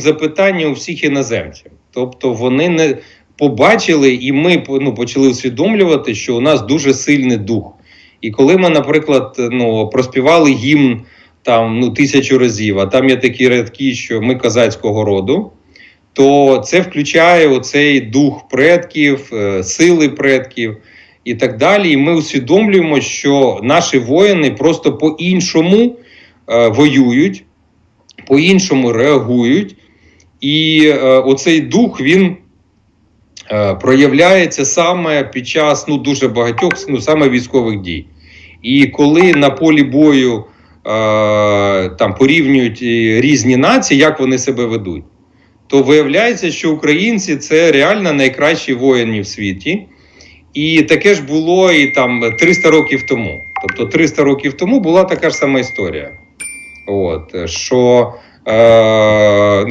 запитання у всіх іноземців. Тобто вони не побачили, і ми ну, почали усвідомлювати, що у нас дуже сильний дух. І коли ми, наприклад, ну, проспівали гімн там ну, тисячу разів, а там є такі рядки, що ми козацького роду, то це включає оцей дух предків, е, сили предків і так далі. І ми усвідомлюємо, що наші воїни просто по-іншому е, воюють, по-іншому реагують. І е, оцей дух він е, проявляється саме під час ну, дуже багатьох ну, саме військових дій. І коли на полі бою е, там порівнюють е, різні нації, як вони себе ведуть, то виявляється, що українці це реально найкращі воїни в світі. І таке ж було і там 300 років тому. Тобто 300 років тому була така ж сама історія. От, що е, ну,